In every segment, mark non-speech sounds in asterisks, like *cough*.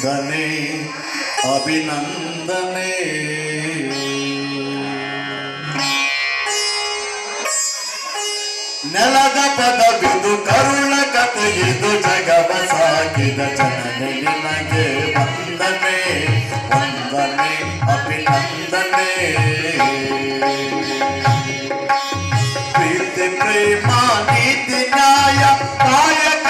ವಂದನೆ ಅಭಿನಂದನೆ ನೆಲದ ಪದವಿದು ಕರುಳ ಕಥೆಯಿದು ಜಗವ ಸಾಕಿದ ಜನನೆ ನಿನಗೆ ವಂದನೆ ವಂದನೆ ಅಭಿನಂದನೆ ಪ್ರೀತಿ ಪ್ರೇಮ ನೀತಿ ನ್ಯಾಯ ಕಾಯಕದ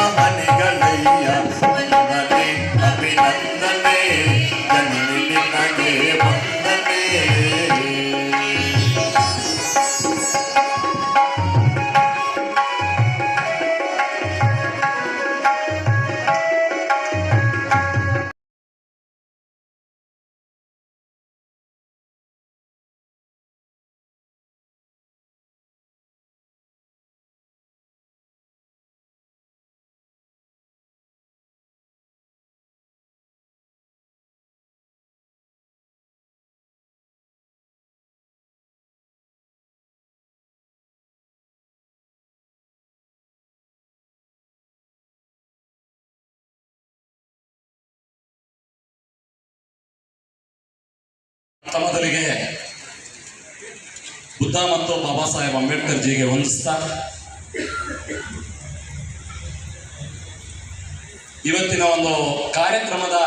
ಮೊದಲಿಗೆ ಬುದ್ಧ ಮತ್ತು ಬಾಬಾ ಸಾಹೇಬ್ ಅಂಬೇಡ್ಕರ್ ಜಿಗೆ ವಂದಿಸ್ತಾ. ಇವತ್ತಿನ ಒಂದು ಕಾರ್ಯಕ್ರಮದ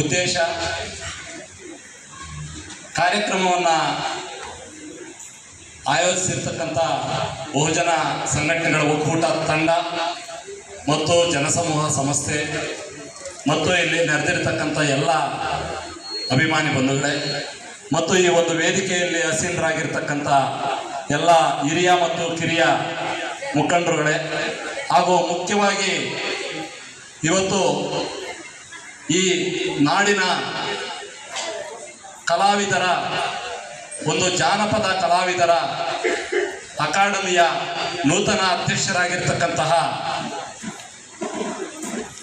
ಉದ್ದೇಶ, ಕಾರ್ಯಕ್ರಮವನ್ನು ಆಯೋಜಿಸಿರ್ತಕ್ಕಂಥ ಬಹುಜನ ಸಂಘಟನೆಗಳ ಒಕ್ಕೂಟ ತಂಡ ಮತ್ತು ಜನಸಮೂಹ ಸಂಸ್ಥೆ ಮತ್ತು ಇಲ್ಲಿ ನೆರೆದಿರ್ತಕ್ಕಂಥ ಎಲ್ಲ ಅಭಿಮಾನಿ ಬಂಧುಗಳೇ, ಮತ್ತು ಈ ಒಂದು ವೇದಿಕೆಯಲ್ಲಿ ಹಸೀನರಾಗಿರ್ತಕ್ಕಂಥ ಎಲ್ಲ ಹಿರಿಯ ಮತ್ತು ಕಿರಿಯ ಮುಖಂಡರುಗಳೇ, ಹಾಗೂ ಮುಖ್ಯವಾಗಿ ಇವತ್ತು ಈ ನಾಡಿನ ಕಲಾವಿದರ, ಒಂದು ಜಾನಪದ ಕಲಾವಿದರ ಅಕಾಡೆಮಿಯ ನೂತನ ಅಧ್ಯಕ್ಷರಾಗಿರ್ತಕ್ಕಂತಹ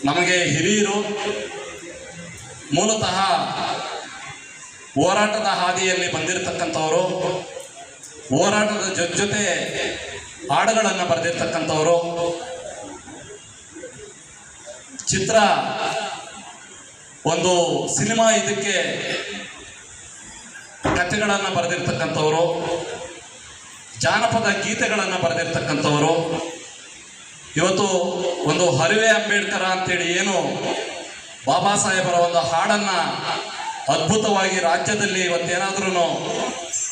ನಮಗೆ ಹಿರಿಯರು, ಮೂಲತಃ ಹೋರಾಟದ ಹಾದಿಯಲ್ಲಿ ಬಂದಿರತಕ್ಕಂಥವರು, ಹೋರಾಟದ ಜೊತೆ ಜೊತೆ ಹಾಡುಗಳನ್ನು ಬರೆದಿರ್ತಕ್ಕಂಥವರು. ಚಿತ್ರ ಒಂದು ಸಿನಿಮಾ ಇದಕ್ಕೆ ಕಥೆಗಳನ್ನು ಬರೆದಿರ್ತಕ್ಕಂಥವರು, ಜಾನಪದ ಗೀತೆಗಳನ್ನು ಬರೆದಿರ್ತಕ್ಕಂಥವರು. ಇವತ್ತು ಒಂದು ಹರಿವೆ ಅಂಬೇಡ್ಕರ ಅಂತೇಳಿ ಏನು ಬಾಬಾ ಸಾಹೇಬರ ಒಂದು ಹಾಡನ್ನ ಅದ್ಭುತವಾಗಿ ರಾಜ್ಯದಲ್ಲಿ ಇವತ್ತೇನಾದ್ರೂ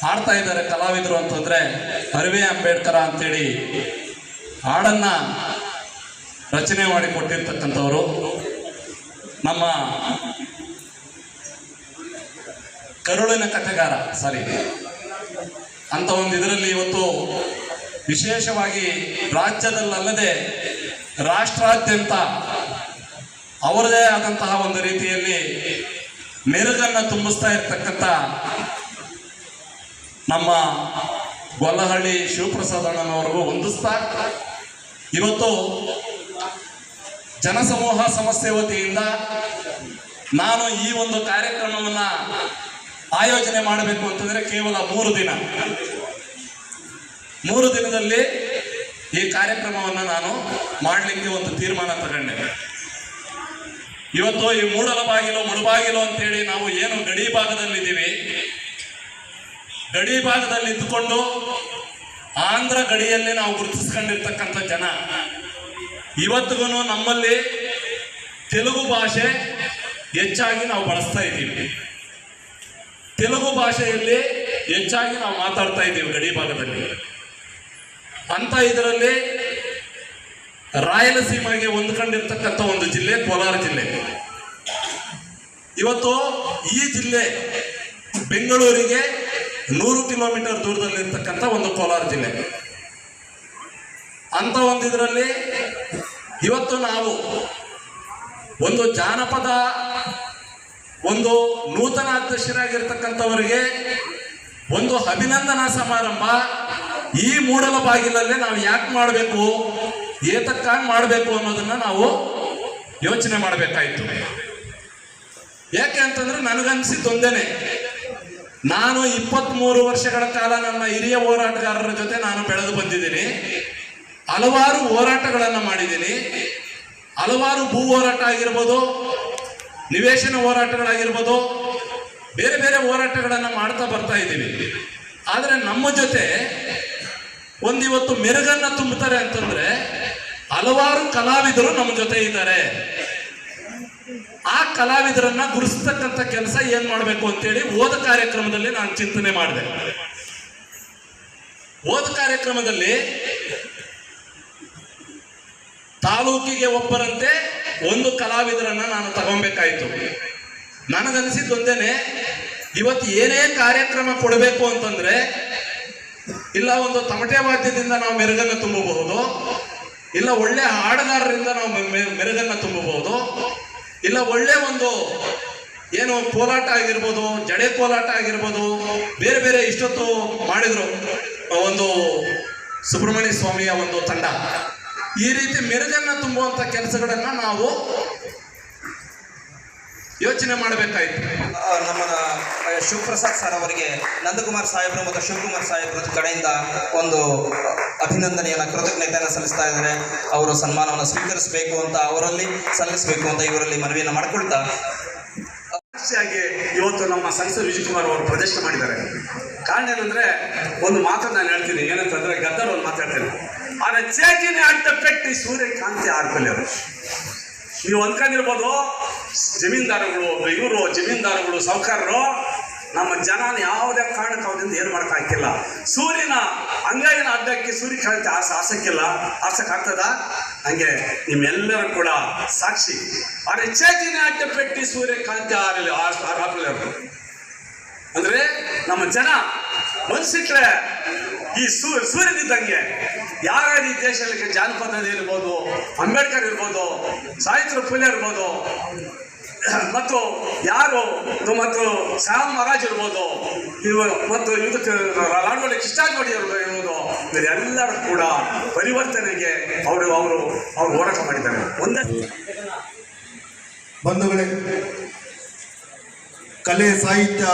ಹಾಡ್ತಾ ಇದ್ದಾರೆ ಕಲಾವಿದರು ಅಂತಂದ್ರೆ ಅರಿವೆ ಅಂಬೇಡ್ಕರ ಅಂತೇಳಿ ಹಾಡನ್ನ ರಚನೆ ಮಾಡಿ ಕೊಟ್ಟಿರ್ತಕ್ಕಂಥವ್ರು. ನಮ್ಮ ಕರುಳಿನ ಕಥೆಗಾರ ಸಾರಿ ಅಂತ ಒಂದು ಇದರಲ್ಲಿ ಇವತ್ತು ವಿಶೇಷವಾಗಿ ರಾಜ್ಯದಲ್ಲಲ್ಲದೆ ರಾಷ್ಟ್ರಾದ್ಯಂತ ಅವರದೇ ಆದಂತಹ ಒಂದು ರೀತಿಯಲ್ಲಿ ಮೆರುಗನ್ನ ತುಂಬಿಸ್ತಾ ಇರ್ತಕ್ಕಂಥ ನಮ್ಮ ಗೊಲ್ಲಹಳ್ಳಿ ಶಿವಪ್ರಸಾದ್ ಅಣ್ಣನವರೆಗೂ ಹೊಂದಿಸ್ತಾ ಇವತ್ತು ಜನಸಮೂಹ ಸಮಸ್ಯೆ ವತಿಯಿಂದ ನಾನು ಈ ಒಂದು ಕಾರ್ಯಕ್ರಮವನ್ನ ಆಯೋಜನೆ ಮಾಡಬೇಕು ಅಂತಂದ್ರೆ ಕೇವಲ ಮೂರು ದಿನ. ಮೂರು ದಿನದಲ್ಲಿ ಈ ಕಾರ್ಯಕ್ರಮವನ್ನು ನಾನು ಮಾಡಲಿಕ್ಕೆ ಒಂದು ತೀರ್ಮಾನ ತಗೊಂಡೆ. ಇವತ್ತು ಈ ಮೂಡಲ ಬಾಗಿಲು ಮುಳುಬಾಗಿಲು ಅಂತೇಳಿ ನಾವು ಏನು ಗಡಿ ಭಾಗದಲ್ಲಿದ್ದೀವಿ. ಗಡಿ ಭಾಗದಲ್ಲಿ ಇದ್ದುಕೊಂಡು ಆಂಧ್ರ ಗಡಿಯಲ್ಲಿ ನಾವು ಗುರುತಿಸ್ಕೊಂಡಿರ್ತಕ್ಕಂಥ ಜನ. ಇವತ್ತಿಗೂ ನಮ್ಮಲ್ಲಿ ತೆಲುಗು ಭಾಷೆ ಹೆಚ್ಚಾಗಿ ನಾವು ಬಳಸ್ತಾ ಇದ್ದೀವಿ. ತೆಲುಗು ಭಾಷೆಯಲ್ಲಿ ಹೆಚ್ಚಾಗಿ ನಾವು ಮಾತಾಡ್ತಾ ಇದ್ದೀವಿ ಗಡಿ ಭಾಗದಲ್ಲಿ. ಅಂತ ಇದರಲ್ಲಿ ರಾಯಲಸೀಮೆಗೆ ಹೊಂದ್ಕೊಂಡಿರ್ತಕ್ಕಂಥ ಒಂದು ಜಿಲ್ಲೆ ಕೋಲಾರ ಜಿಲ್ಲೆ. ಇವತ್ತು ಈ ಜಿಲ್ಲೆ ಬೆಂಗಳೂರಿಗೆ ನೂರು ಕಿಲೋಮೀಟರ್ ದೂರದಲ್ಲಿರ್ತಕ್ಕಂಥ ಒಂದು ಕೋಲಾರ ಜಿಲ್ಲೆ. ಅಂತ ಒಂದು ಇದರಲ್ಲಿ ಇವತ್ತು ನಾವು ಒಂದು ಜಾನಪದ, ಒಂದು ನೂತನ ಅಧ್ಯಕ್ಷರಾಗಿರ್ತಕ್ಕಂಥವರಿಗೆ ಒಂದು ಅಭಿನಂದನಾ ಸಮಾರಂಭ ಈ ಮೂಡಲ ಬಾಗಿಲಲ್ಲೇ ನಾವು ಯಾಕೆ ಮಾಡಬೇಕು? ಏತಕ್ಕಾಗಿ ಮಾಡಬೇಕು ಅನ್ನೋದನ್ನ ನಾವು ಯೋಚನೆ ಮಾಡಬೇಕಾಯ್ತು. ಯಾಕೆ ಅಂತಂದ್ರೆ ನನಗನ್ಸಿದ್ದೊಂದೇನೆ ನಾನು ಇಪ್ಪತ್ತ್ಮೂರು ವರ್ಷಗಳ ಕಾಲ ನನ್ನ ಹಿರಿಯ ಹೋರಾಟಗಾರರ ಜೊತೆ ನಾನು ಬೆಳೆದು ಬಂದಿದ್ದೀನಿ. ಹಲವಾರು ಹೋರಾಟಗಳನ್ನು ಮಾಡಿದ್ದೀನಿ. ಹಲವಾರು ಭೂ ಹೋರಾಟ ಆಗಿರ್ಬೋದು, ನಿವೇಶನ ಹೋರಾಟಗಳಾಗಿರ್ಬೋದು, ಬೇರೆ ಬೇರೆ ಹೋರಾಟಗಳನ್ನು ಮಾಡ್ತಾ ಬರ್ತಾ ಇದ್ದೀವಿ. ಆದರೆ ನಮ್ಮ ಜೊತೆ ಒಂದಿವತ್ತು ಮೆರುಗನ್ನ ತುಂಬುತ್ತಾರೆ ಅಂತಂದ್ರೆ ಹಲವಾರು ಕಲಾವಿದರು ನಮ್ಮ ಜೊತೆ ಇದ್ದಾರೆ. ಆ ಕಲಾವಿದರನ್ನ ಗುರುಸ್ತಕ್ಕಂಥ ಕೆಲಸ ಏನ್ ಮಾಡಬೇಕು ಅಂತೇಳಿ ಓದ ಕಾರ್ಯಕ್ರಮದಲ್ಲಿ ನಾನು ಚಿಂತನೆ ಮಾಡಿದೆ. ಓದ ಕಾರ್ಯಕ್ರಮದಲ್ಲಿ ತಾಲೂಕಿಗೆ ಒಬ್ಬರಂತೆ ಒಂದು ಕಲಾವಿದರನ್ನ ನಾನು ತಗೊಬೇಕಾಯ್ತು. ನನಗನ್ಸಿದ್ದೊಂದೇನೆ, ಇವತ್ತು ಏನೇ ಕಾರ್ಯಕ್ರಮ ಕೊಡಬೇಕು ಅಂತಂದ್ರೆ ಇಲ್ಲ, ಒಂದು ತಮಟೆ ವಾದ್ಯದಿಂದ ನಾವು ಮೆರುಗನ್ನು ತುಂಬಬಹುದು. ಇಲ್ಲ, ಒಳ್ಳೆ ಹಾಡುಗಾರರಿಂದ ನಾವು ಮೆರುಗನ್ನು ತುಂಬಬಹುದು. ಇಲ್ಲ, ಒಳ್ಳೆ ಒಂದು ಏನು ಕೋಲಾಟ ಆಗಿರ್ಬೋದು, ಜಡೆ ಕೋಲಾಟ ಆಗಿರ್ಬೋದು, ಬೇರೆ ಬೇರೆ ಇಷ್ಟೊತ್ತು ಮಾಡಿದ್ರು ಒಂದು ಸುಬ್ರಹ್ಮಣ್ಯ ಸ್ವಾಮಿಯ ಒಂದು ತಂಡ. ಈ ರೀತಿ ಮೆರುಗನ್ನ ತುಂಬುವಂತ ಕೆಲಸಗಳನ್ನ ನಾವು ಯೋಚನೆ ಮಾಡಬೇಕಾಯ್ತು. ನಮ್ಮ ಶಿವಪ್ರಸಾದ್ ಸರ್ ಅವರಿಗೆ ನಂದಕುಮಾರ್ ಸಾಹೇಬ್ರು ಮತ್ತು ಶಿವಕುಮಾರ್ ಸಾಹೇಬ್ರ ಕಡೆಯಿಂದ ಒಂದು ಅಭಿನಂದನೆಯನ್ನು ಕೃತಜ್ಞತೆಯನ್ನು ಸಲ್ಲಿಸ್ತಾ ಇದ್ದಾರೆ. ಅವರು ಸನ್ಮಾನವನ್ನು ಸ್ವೀಕರಿಸಬೇಕು ಅಂತ ಅವರಲ್ಲಿ ಸಲ್ಲಿಸಬೇಕು ಅಂತ ಇವರಲ್ಲಿ ಮನವಿಯನ್ನು ಮಾಡಿಕೊಳ್ತಾ. ಸಾಕ್ಷಿಯಾಗಿ ಇವತ್ತು ನಮ್ಮ ಸಂಸದ ವಿಜಯಕುಮಾರ್ ಅವರು ಪ್ರದರ್ಶನ ಮಾಡಿದ್ದಾರೆ. ಕಾರಣ ಏನಂದ್ರೆ ಒಂದು ಮಾತನ್ನು ನಾನು ಹೇಳ್ತೀನಿ. ಏನಂತಂದ್ರೆ ಗದ್ದರ್ ಒಂದು ಮಾತಾಡ್ತೀನಿ ಆದ್ರೆ ಚೇಜಿನ ಅಡ್ಡ ಪೆಟ್ಟಿ ಸೂರ್ಯಕಾಂತಿ ಆಡ್ಕೊಳ್ಳಿ ಅವರು ನೀವು ಅನ್ಕೊಂಡಿರ್ಬೋದು ಜಮೀನ್ದಾರಗಳು ಇವರು ಜಮೀನ್ದಾರಗಳು, ಸಾಹುಕಾರರು, ನಮ್ಮ ಜನನ ಯಾವುದೇ ಕಾರಣಕ್ಕೆ ಅವರಿಂದ ಏನು ಮಾಡೋಕ್ಕಾಗಿಲ್ಲ ಸೂರ್ಯನ, ಅಂಗೈನ ಅಡ್ಡಕ್ಕೆ ಸೂರ್ಯ ಸೂರ್ಯಕಾಂತಿ ಆಸೆ, ಆಸಕ್ಕಿಲ್ಲ. ಆಸಕ್ಕಾಗ್ತದ ಹಂಗೆ ನಿಮ್ಮೆಲ್ಲರೂ ಕೂಡ ಸಾಕ್ಷಿ. ಆದರೆ ಚೇತಿನ ಅಡ್ಡ ಪೆಟ್ಟಿ ಸೂರ್ಯಕಾಂತಿ ಆರಲಿ ಆರಲಿ ಅಂದ್ರೆ ನಮ್ಮ ಜನ ಮನ್ಸಿಟ್ರೆ ಈ ಸೂ, ಸೂರ್ಯನಿದ್ದಂಗೆ ಯಾರ್ಯಾರು ಈ ದೇಶದಲ್ಲಿ ಜಾನಪದ ಇರ್ಬೋದು, ಅಂಬೇಡ್ಕರ್ ಇರ್ಬೋದು, ಸಾಹಿತ್ಯ ಫುಲೆ ಇರ್ಬೋದು *clears throat* ಮತ್ತು ಯಾರು ಮತ್ತು ಶ್ಯಾಮ್ ಮಹಾರಾಜ್ ಇರ್ಬೋದು ಇವರು ಮತ್ತು ಇದಕ್ಕೆ ಲಾಲ್ವಾಡಿ ಕೃಷ್ಣಾಜೋಡಿ ಇರ್ಬೋದು ಇವರೆಲ್ಲರೂ ಕೂಡ ಪರಿವರ್ತನೆಗೆ ಅವರು ಅವರು ಅವರು ಹೋರಾಟ ಮಾಡಿದ್ದಾರೆ. ಒಂದೇ ಬಂಧುಗಳೇ, ಕಲೆ, ಸಾಹಿತ್ಯ,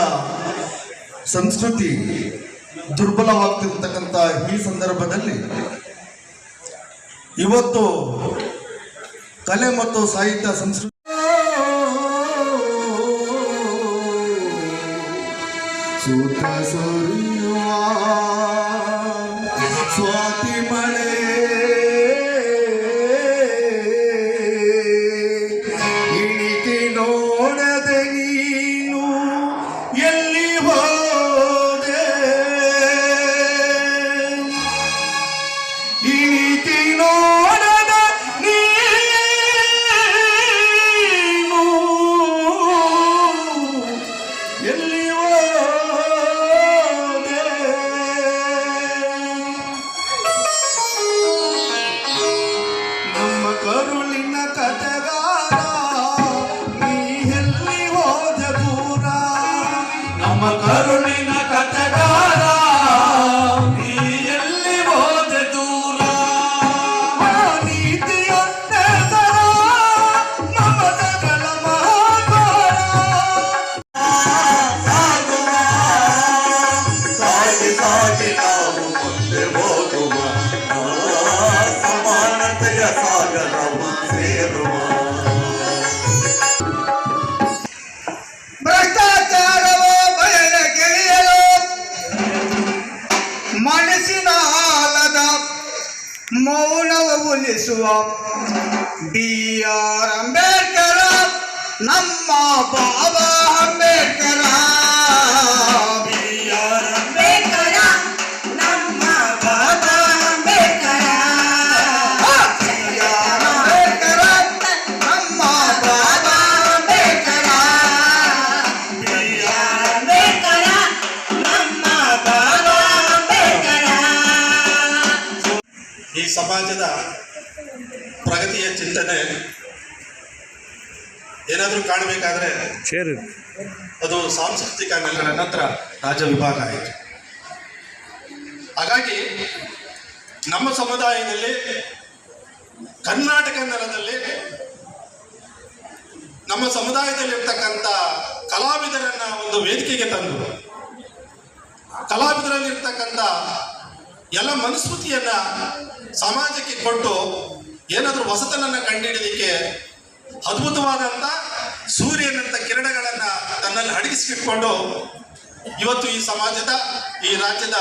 ಸಂಸ್ಕೃತಿ ದುರ್ಬಲವಾಗ್ತಿರ್ತಕ್ಕಂಥ ಈ ಸಂದರ್ಭದಲ್ಲಿ ಇವತ್ತು ಕಲೆ ಮತ್ತು ಸಾಹಿತ್ಯ, ಸಂಸ್ಕೃತಿ O tesouro ಮೌನವ ಉಳಿಸುವ ಬಿ ಆರ್ ಅಂಬೇಡ್ಕರ ನಮ್ಮ ಬಾಬಾ ಈ ಸಮಾಜದ ಪ್ರಗತಿಯ ಚಿಂತನೆ ಏನಾದರೂ ಕಾಣಬೇಕಾದ್ರೆ ಅದು ಸಾಂಸ್ಕೃತಿಕ ನೆಲೆಗಳ ನಂತರ ರಾಜ್ಯ ವಿಭಾಗ ಆಯಿತು. ಹಾಗಾಗಿ ನಮ್ಮ ಸಮುದಾಯದಲ್ಲಿ ಕರ್ನಾಟಕ ನೆಲದಲ್ಲಿ ನಮ್ಮ ಸಮುದಾಯದಲ್ಲಿರ್ತಕ್ಕಂಥ ಕಲಾವಿದರನ್ನ ಒಂದು ವೇದಿಕೆಗೆ ತಂದು ಕಲಾವಿದರಲ್ಲಿರ್ತಕ್ಕಂಥ ಎಲ್ಲ ಮನುಸ್ಮೃತಿಯನ್ನ ಸಮಾಜಕ್ಕೆ ಕೊಟ್ಟು ಏನಾದರೂ ಹೊಸತನನ್ನ ಕಂಡುಹಿಡಿಯಲಿಕ್ಕೆ ಅದ್ಭುತವಾದಂಥ ಸೂರ್ಯನಂತ ಕಿರಣಗಳನ್ನು ತನ್ನಲ್ಲಿ ಅಡಗಿಸಿಟ್ಕೊಂಡು ಇವತ್ತು ಈ ಸಮಾಜದ, ಈ ರಾಜ್ಯದ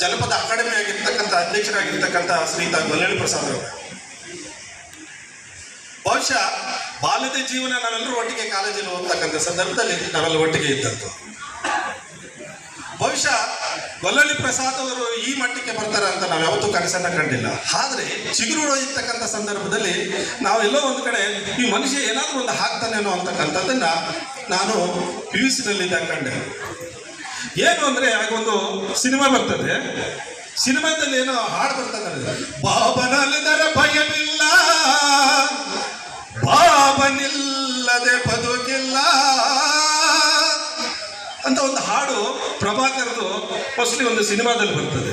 ಜನಪದ ಅಕಾಡೆಮಿ ಆಗಿರ್ತಕ್ಕಂಥ ಅಧ್ಯಕ್ಷರಾಗಿರ್ತಕ್ಕಂಥ ಶ್ರೀತ ಗೊಲ್ಲಳ್ಳಿ ಪ್ರಸಾದ್ ಅವರು. ಬಹುಶಃ ಬಾಲ್ಯದ ಜೀವನ ನಾವೆಲ್ಲರೂ ಒಟ್ಟಿಗೆ ಕಾಲೇಜಲ್ಲಿ ಹೋಗ್ತಕ್ಕಂಥ ಸಂದರ್ಭದಲ್ಲಿ ನಾವೆಲ್ಲ ಒಟ್ಟಿಗೆ ಇದ್ದದ್ದು. ಬಹುಶಃ ಗೊಲ್ಲಳ್ಳಿ ಪ್ರಸಾದ್ ಅವರು ಈ ಮಟ್ಟಕ್ಕೆ ಬರ್ತಾರೆ ಅಂತ ನಾವು ಯಾವತ್ತೂ ಕನಸನ್ನ ಕಂಡಿಲ್ಲ. ಆದ್ರೆ ಚಿಗುರು ಇರ್ತಕ್ಕಂಥ ಸಂದರ್ಭದಲ್ಲಿ ನಾವು ಎಲ್ಲೋ ಒಂದು ಕಡೆ ಈ ಮನುಷ್ಯ ಏನಾದರೂ ಒಂದು ಹಾಕ್ತಾನೇನೋ ಅಂತಕ್ಕಂಥದ್ದನ್ನ ನಾನು ಪಿ ಯು ಸಿನಲ್ಲಿದ್ದಾಗ ಕಂಡೆ. ಏನು ಅಂದ್ರೆ ಆಗ ಒಂದು ಸಿನಿಮಾ ಬರ್ತದೆ. ಸಿನಿಮಾದಲ್ಲಿ ಏನೋ ಹಾಡು ಬರ್ತದೆ ಬಾಬನಲ್ಲಿದರೆ ಭಯವಿಲ್ಲ, ಬಾಬನಿಲ್ಲದೆ ಬದುಕಿಲ್ಲ ಅಂತ ಒಂದು ಹಾಡು ಪ್ರಭಾಕರ್ದು ಫಸ್ಟ್ಲಿ ಒಂದು ಸಿನಿಮಾದಲ್ಲಿ ಬರ್ತದೆ.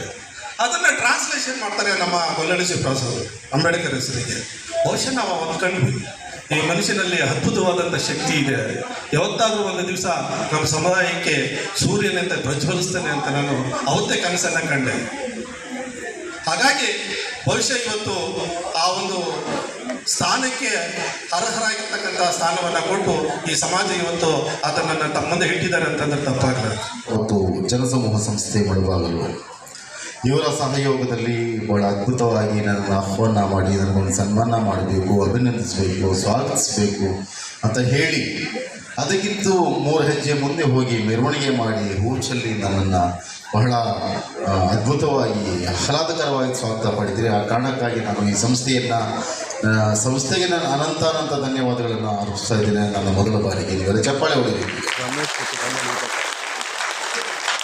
ಅದನ್ನು ಟ್ರಾನ್ಸ್ಲೇಷನ್ ಮಾಡ್ತಾರೆ ನಮ್ಮ ಕೊಲ್ಲಡಿ ಶಿವಪ್ರಾಸ್ ಅವರು, ಅಂಬೇಡ್ಕರ್ ಹೆಸರಿಗೆ. ಬಹುಶಃ ನಾವು ಅವತ್ತು ಕಂಡ್ವಿ ಈ ಮನುಷ್ಯನಲ್ಲಿ ಅದ್ಭುತವಾದಂಥ ಶಕ್ತಿ ಇದೆ. ಯಾವತ್ತಾದರೂ ಒಂದು ದಿವಸ ನಮ್ಮ ಸಮುದಾಯಕ್ಕೆ ಸೂರ್ಯನಂತೆ ಪ್ರಜ್ವಲಿಸ್ತಾನೆ ಅಂತ ನಾನು ಅವತ್ತೇ ಕನಸನ್ನು ಕಂಡೆ. ಹಾಗಾಗಿ ಬಹುಶಃ ಇವತ್ತು ಆ ಒಂದು ಸ್ಥಾನಕ್ಕೆ ಅರ್ಹರಾಗಿರ್ತಕ್ಕಂಥ ಸ್ಥಾನವನ್ನು ಕೊಟ್ಟು ಈ ಸಮಾಜ ಇವತ್ತು ಆತನನ್ನು ತಮ್ಮ ಮುಂದೆ ಇಟ್ಟಿದ್ದಾರೆ ಅಂತಂದ್ರೆ ತಪ್ಪಾಗಲ್ಲ ಮತ್ತು ಜನಸಮೂಹ ಸಂಸ್ಥೆ ಮಡುವಾಗಲು ಇವರ ಸಹಯೋಗದಲ್ಲಿ ಬಹಳ ಅದ್ಭುತವಾಗಿ ನನ್ನನ್ನು ಆಹ್ವಾನ ಮಾಡಿ ನನಗೊಂದು ಸನ್ಮಾನ ಮಾಡಬೇಕು, ಅಭಿನಂದಿಸಬೇಕು, ಸ್ವಾಗತಿಸಬೇಕು ಅಂತ ಹೇಳಿ ಅದಕ್ಕಿಂತ ಮೂರು ಹೆಜ್ಜೆ ಮುಂದೆ ಹೋಗಿ ಮೆರವಣಿಗೆ ಮಾಡಿ ಹೂ ಚೆಲ್ಲಿ ನನ್ನನ್ನು ಬಹಳ ಅದ್ಭುತವಾಗಿ ಆಹ್ಲಾದಕರವಾಗಿ ಸ್ವಾಗತ ಪಡೆದರೆ ಆ ಕಾರಣಕ್ಕಾಗಿ ನಾನು ಈ ಸಂಸ್ಥೆಯನ್ನು ಸಂಸ್ಥೆಗೆ ನಾನು ಅನಂತ ಧನ್ಯವಾದಗಳನ್ನು ಅರ್ಪಿಸ್ತಾ ಇದ್ದೇನೆ. ನನ್ನ ಮೊದಲ ಬಾರಿಗೆ ನೀವೆಲ್ಲ ಚಪ್ಪಾಳೆ ಹೊಡಿಬೇಕು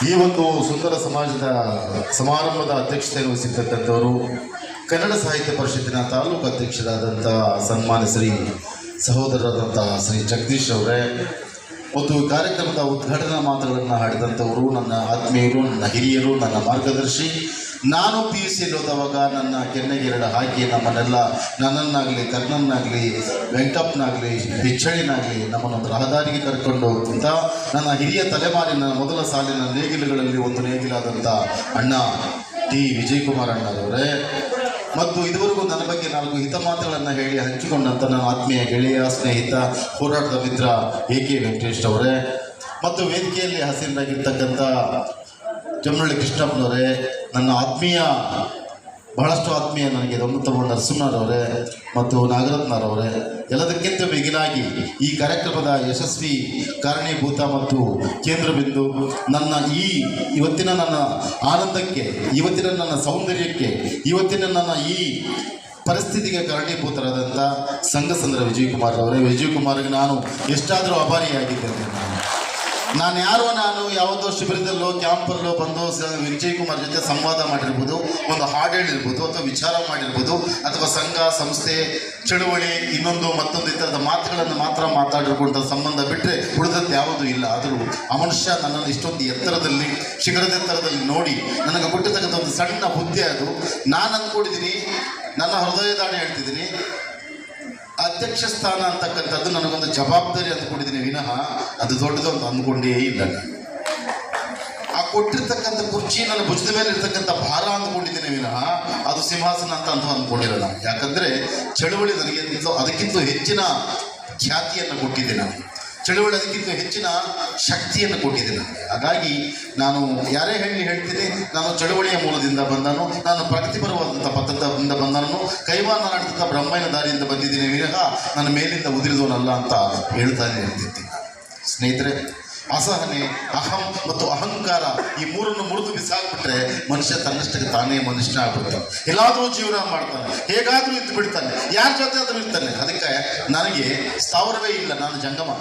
ಈ ಒಂದು ಸುಂದರ ಸಮಾಜದ ಸಮಾರಂಭದ ಅಧ್ಯಕ್ಷತೆ ವಹಿಸಿರ್ತಕ್ಕಂಥವರು ಕನ್ನಡ ಸಾಹಿತ್ಯ ಪರಿಷತ್ತಿನ ತಾಲೂಕು ಅಧ್ಯಕ್ಷರಾದಂಥ ಸನ್ಮಾನ್ಯ ಶ್ರೀ ಸಹೋದರರಾದಂಥ ಶ್ರೀ ಜಗದೀಶ್ ಅವರೇ ಮತ್ತು ಕಾರ್ಯಕ್ರಮದ ಉದ್ಘಾಟನಾ ಮಾತುಗಳನ್ನು ಹಾಡಿದಂಥವರು ನನ್ನ ಆತ್ಮೀಯರು, ನನ್ನ ಹಿರಿಯರು, ನನ್ನ ಮಾರ್ಗದರ್ಶಿ ನಾನು ಪಿ ಯು ಸಿ ಓದುವಾಗ ನನ್ನ ಕೆನ್ನೆಗೆ ಹಾಕಿ ನಮ್ಮನ್ನೆಲ್ಲ ನನ್ನನ್ನಾಗಲಿ, ಕರ್ಣನ್ನಾಗಲಿ, ವೆಂಕಪ್ಪನಾಗಲಿ ಬಿಚ್ಚಳಿನಾಗಲಿ ನಮ್ಮನ್ನೊಂದು ರಹದಾರಿಗೆ ಕರ್ಕೊಂಡು ಹೋಗ್ತಂತ ನನ್ನ ಹಿರಿಯ ತಲೆಮಾರಿನ ಮೊದಲ ಸಾಲಿನ ನೇಗಿಲುಗಳಲ್ಲಿ ಒಂದು ನೇಗಿಲಾದಂಥ ಅಣ್ಣ ಟಿ. ವಿಜಯಕುಮಾರ್ ಅಣ್ಣರವರೇ. ಮತ್ತು ಇದುವರೆಗೂ ನನ್ನ ಬಗ್ಗೆ ನಾಲ್ಕು ಹಿತ ಮಾತುಗಳನ್ನು ಹೇಳಿ ಹಂಚಿಕೊಂಡಂಥ ನನ್ನ ಆತ್ಮೀಯ ಗೆಳೆಯ, ಸ್ನೇಹಿತ, ಹೋರಾಟದ ಮಿತ್ರ ಎ ಕೆ ವೆಂಕಟೇಶ್ ಅವರೇ ಮತ್ತು ವೇದಿಕೆಯಲ್ಲಿ ಹಸಿರಾಗಿರ್ತಕ್ಕಂಥ ಜಮ್ಮಳ್ಳಿ ಕೃಷ್ಣಪ್ಪನವರೇ ನನ್ನ ಆತ್ಮೀಯ, ಬಹಳಷ್ಟು ಆತ್ಮೀಯ ನನಗೆ ರಮತಮ್ಮ ನರಸಿಂಹರವರೇ ಮತ್ತು ನಾಗರತ್ನರವರೇ ಎಲ್ಲದಕ್ಕಿಂತ ಮಿಗಿಲಾಗಿ ಈ ಕಾರ್ಯಕ್ರಮದ ಯಶಸ್ವಿ ಕಾರಣೀಭೂತ ಮತ್ತು ಕೇಂದ್ರ ಬಿಂದು ನನ್ನ ಈ ಇವತ್ತಿನ ನನ್ನ ಆನಂದಕ್ಕೆ, ಇವತ್ತಿನ ನನ್ನ ಸೌಂದರ್ಯಕ್ಕೆ, ಇವತ್ತಿನ ನನ್ನ ಈ ಪರಿಸ್ಥಿತಿಗೆ ಕಾರಣೀಭೂತರಾದಂಥ ಸಂಘಸಂದ್ರ ವಿಜಯಕುಮಾರ್ ಅವರೇ, ವಿಜಯಕುಮಾರ್ಗೆ ನಾನು ಎಷ್ಟಾದರೂ ಅಭಾರಿಯಾಗಿದ್ದೇನೆ ನಾನು ನಾನು ಯಾರೋ ನಾನು ಯಾವುದೋ ಶಿಬಿರದಲ್ಲೋ ಕ್ಯಾಂಪಲ್ಲೋ ಬಂದು ವಿಜಯ್ ಕುಮಾರ್ ಜೊತೆ ಸಂವಾದ ಮಾಡಿರ್ಬೋದು, ಒಂದು ಹಾಡು ಹೇಳಿರ್ಬೋದು, ಅಥವಾ ವಿಚಾರ ಮಾಡಿರ್ಬೋದು, ಅಥವಾ ಸಂಘ, ಸಂಸ್ಥೆ, ಚಳುವಳಿ, ಇನ್ನೊಂದು ಮತ್ತೊಂದು ಈ ಥರದ ಮಾತುಗಳನ್ನು ಮಾತ್ರ ಮಾತಾಡಿರುವಂಥ ಸಂಬಂಧ ಬಿಟ್ಟರೆ ಉಳಿದದ್ದು ಯಾವುದೂ ಇಲ್ಲ. ಆದರೂ ಆ ಮನುಷ್ಯ ನನ್ನನ್ನು ಇಷ್ಟೊಂದು ಎತ್ತರದಲ್ಲಿ, ಶಿಖರದ ಎತ್ತರದಲ್ಲಿ ನೋಡಿ ನನಗೆ ಕೊಟ್ಟಿರ್ತಕ್ಕಂಥ ಒಂದು ಸಣ್ಣ ಹುದ್ದೆ ಅದು. ನಾನು ಅಂದ್ಕೊಂಡಿದ್ದೀನಿ ನನ್ನ ಹೃದಯದಾಣೆ ಹೇಳ್ತಿದ್ದೀನಿ. ಅಧ್ಯಕ್ಷ ಸ್ಥಾನ ಅಂತಕ್ಕಂಥದ್ದು ನನಗೊಂದು ಜವಾಬ್ದಾರಿ ಅಂದ್ಕೊಂಡಿದ್ದೀನಿ ವಿನಃ ಅದು ದೊಡ್ಡದು ಅಂತ ಅಂದ್ಕೊಂಡೇ ಇಲ್ಲ ಆ ಕೊಟ್ಟಿರ್ತಕ್ಕಂಥ ಕುರ್ಚಿ ನನ್ನ ಭುಜದ ಮೇಲೆ ಇರ್ತಕ್ಕಂಥ ಭಾರ ಅಂದ್ಕೊಂಡಿದ್ದೀನಿ ವಿನಃ ಅದು ಸಿಂಹಾಸನ ಅಂತ ಅಂತ ಅಂದ್ಕೊಂಡಿರಲ್ಲ ಯಾಕಂದ್ರೆ ಚಳುವಳಿ ನನಗೆ ಅದಕ್ಕಿಂತ ಹೆಚ್ಚಿನ ಖ್ಯಾತಿಯನ್ನು ಕೊಟ್ಟಿದ್ದೆ ನಾನು. ಚಳುವಳಿ ಅದಕ್ಕಿಂತ ಹೆಚ್ಚಿನ ಶಕ್ತಿಯನ್ನು ಕೊಟ್ಟಿದೆ ನನಗೆ. ಹಾಗಾಗಿ ನಾನು ಯಾರೇ ಹೇಳಿ ಹೇಳ್ತೀನಿ, ನಾನು ಚಳುವಳಿಯ ಮೂಲದಿಂದ ಬಂದನು ನಾನು ಪ್ರಗತಿಪರವಾದಂಥ ಪತ್ರದಿಂದ ಬಂದನು ಕೈವಾನನಾಡ್ತಕ್ಕ ಬ್ರಹ್ಮನ ದಾರಿಯಿಂದ ಬಂದಿದ್ದೀನಿ ವಿರಹ ನನ್ನ ಮೇಲಿಂದ ಉದುರಿದವನಲ್ಲ ಅಂತ ಹೇಳ್ತಾನೆ ಹೇಳ್ತಿದ್ದೀನಿ ಸ್ನೇಹಿತರೆ ಅಸಹನೆ, ಅಹಂ ಮತ್ತು ಅಹಂಕಾರ ಈ ಮೂರನ್ನು ಮುರಿದು ಬಿಸಾಕ್ಬಿಟ್ರೆ ಮನುಷ್ಯ ತನ್ನಷ್ಟಕ್ಕೆ ತಾನೇ ಮನುಷ್ಯ ಆಗ್ಬಿಡ್ತಾನೆ. ಎಲ್ಲಾದರೂ ಜೀವನ ಮಾಡ್ತಾನೆ. ಹೇಗಾದರೂ ಇದ್ದು ಬಿಡ್ತಾನೆ. ಯಾರ ಜೊತೆ ಆದರೂ ಇರ್ತಾನೆ. ಅದಕ್ಕೆ ನನಗೆ ಸ್ಥಾವರವೇ ಇಲ್ಲ. ನಾನು ಜಂಗಮ.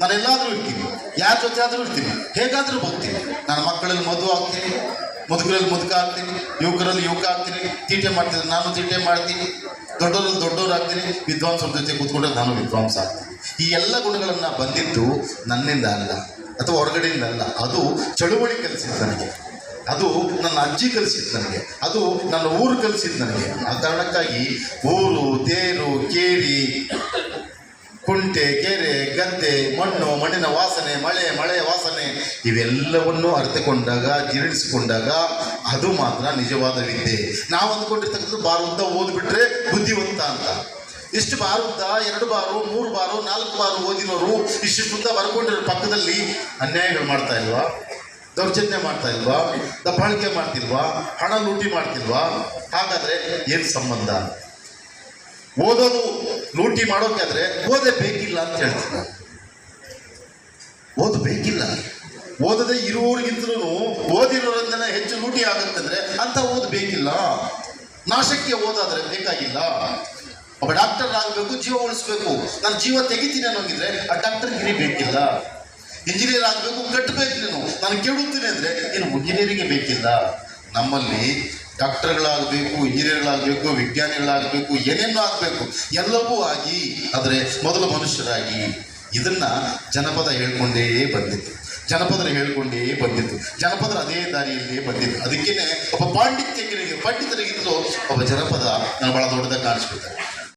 ನಾನು ಎಲ್ಲಾದರೂ ಇರ್ತೀನಿ. ಯಾರ ಜೊತೆ ಆದರೂ ಇರ್ತೀನಿ. ಹೇಗಾದರೂ ಹೋಗ್ತೀನಿ ನನ್ನ ಮಕ್ಕಳಲ್ಲಿ ಮದುವೆ ಆಗ್ತೀನಿ ಮುದುಕರಲ್ಲಿ ಮುದುಕ ಆಗ್ತೀನಿ, ಯುವಕರಲ್ಲಿ ಯುವಕ ಆಗ್ತೀನಿ, ತೀಟೆ ಮಾಡ್ತೀನಿ, ನಾನು ತೀಟೆ ಮಾಡ್ತೀನಿ ದೊಡ್ಡವರಲ್ಲಿ ದೊಡ್ಡವರು ಆಗ್ತೀನಿ, ವಿದ್ವಾಂಸರ ಜೊತೆ ಕೂತ್ಕೊಂಡ್ರೆ ನಾನು ವಿದ್ವಾಂಸ ಆಗ್ತೀನಿ. ಈ ಎಲ್ಲ ಗುಣಗಳನ್ನು ಬಂದಿದ್ದು ನನ್ನಿಂದ ಅಲ್ಲ, ಅಥವಾ ಹೊರಗಡೆಯಿಂದ ಅಲ್ಲ, ಅದು ಚಳುವಳಿ ಕಲಿಸಿದ್ದು ನನಗೆ. ಅದು ನನ್ನ ಅಜ್ಜಿ ಕಲಿಸಿದ್ದು ನನಗೆ, ಅದು ನನ್ನ ಊರು ಕಲಿಸಿದ್ದು ನನಗೆ. ಆ ಕಾರಣಕ್ಕಾಗಿ ಊರು, ತೇರು, ಕೇರಿ ಕುಂಟೆ, ಕೆರೆ, ಗದ್ದೆ, ಮಣ್ಣು, ಮಣ್ಣಿನ ವಾಸನೆ, ಮಳೆ ಮಳೆಯ ವಾಸನೆ ಇವೆಲ್ಲವನ್ನು ಅರ್ಥಕೊಂಡಾಗ ಜೀರ್ಣಿಸಿಕೊಂಡಾಗ ಅದು ಮಾತ್ರ ನಿಜವಾದ ವಿದ್ಯೆ. ನಾವು ಅಂದ್ಕೊಂಡಿರ್ತಕ್ಕಂಥದ್ದು ಬಾರುದ್ದ ಓದ್ಬಿಟ್ರೆ ಬುದ್ಧಿವಂತ ಅಂತ. ಇಷ್ಟು ಬಾರುದ್ದ ಎರಡು ಬಾರು, ಮೂರು ಬಾರು, ನಾಲ್ಕು ಬಾರು ಓದಿನವರು ಇಷ್ಟು ಉದ್ದ ಬರ್ಕೊಂಡಿರೋ ಪಕ್ಕದಲ್ಲಿ ಅನ್ಯಾಯಗಳು ಮಾಡ್ತಾ ಇಲ್ವಾ? ದೌರ್ಜನ್ಯ ಮಾಡ್ತಾ ಇಲ್ವಾ? ದಬ್ಬಾಳಿಕೆ ಮಾಡ್ತಿಲ್ವಾ? ಹಣ ಲೂಟಿ ಮಾಡ್ತಿಲ್ವಾ? ಹಾಗಾದ್ರೆ ಏನು ಸಂಬಂಧ? ಓದೋದು ಲೂಟಿ ಮಾಡೋಕೆ ಆದ್ರೆ ಓದೇ ಬೇಕಿಲ್ಲ ಅಂತ ಹೇಳ್ತಾರೆ. ಓದಬೇಕಿಲ್ಲ ಓದು ಬೇಕಿಲ್ಲ. ಓದದೆ ಇರುವವರಿಗಿಂತಲೂ ಓದಿರೋದ್ರಿಂದ ಹೆಚ್ಚು ಲೂಟಿ ಆಗುತ್ತಂದ್ರೆ ಅಂತ ಓದು ಬೇಕಿಲ್ಲ. ನಾಶಕ್ಕೆ ಓದಾದ್ರೆ ಬೇಕಾಗಿಲ್ಲ. ಒಬ್ಬ ಡಾಕ್ಟರ್ ಆಗಬೇಕು, ಜೀವ ಉಳಿಸ್ಬೇಕು. ನಾನು ಜೀವ ತೆಗಿತೀನಿ ಅನ್ನೋಂಗಿದ್ರೆ ಆ ಡಾಕ್ಟರ್ ಗಿರಿ ಬೇಕಿಲ್ಲ. ಇಂಜಿನಿಯರ್ ಆಗಬೇಕು ಕಟ್ಟಬೇಕು ನೀನು. ನಾನು ಕೇಳುತ್ತೀನಿ ಅಂದರೆ ಏನು ಇಂಜಿನಿಯರಿಗೆ ಬೇಕಿಲ್ಲ. ನಮ್ಮಲ್ಲಿ ಡಾಕ್ಟರ್ಗಳಾಗಬೇಕು, ಇಂಜಿನಿಯರ್ಗಳಾಗಬೇಕು, ವಿಜ್ಞಾನಿಗಳಾಗಬೇಕು, ಏನೇನೋ ಆಗಬೇಕು, ಎಲ್ಲವೂ ಆಗಿ ಆದರೆ ಮೊದಲು ಮನುಷ್ಯರಾಗಿ ಇದನ್ನ ಜನಪದ ಹೇಳ್ಕೊಂಡೇ ಬಂದಿತ್ತು. ಜನಪದರು ಹೇಳ್ಕೊಂಡೇ ಬಂದಿತ್ತು. ಜನಪದರು ಅದೇ ದಾರಿಯಲ್ಲೇ ಬಂದಿತ್ತು. ಅದಕ್ಕೇನೆ ಒಬ್ಬ ಪಾಂಡಿತ್ಯಕ್ಕೆ ಪಂಡಿತರಿಗಿಂತಲೂ ಒಬ್ಬ ಜನಪದ ನಾನು ಬಹಳ ದೊಡ್ಡದಾಗಿ ಕಾಣಿಸ್ಬಿಡ್ತಾರೆ.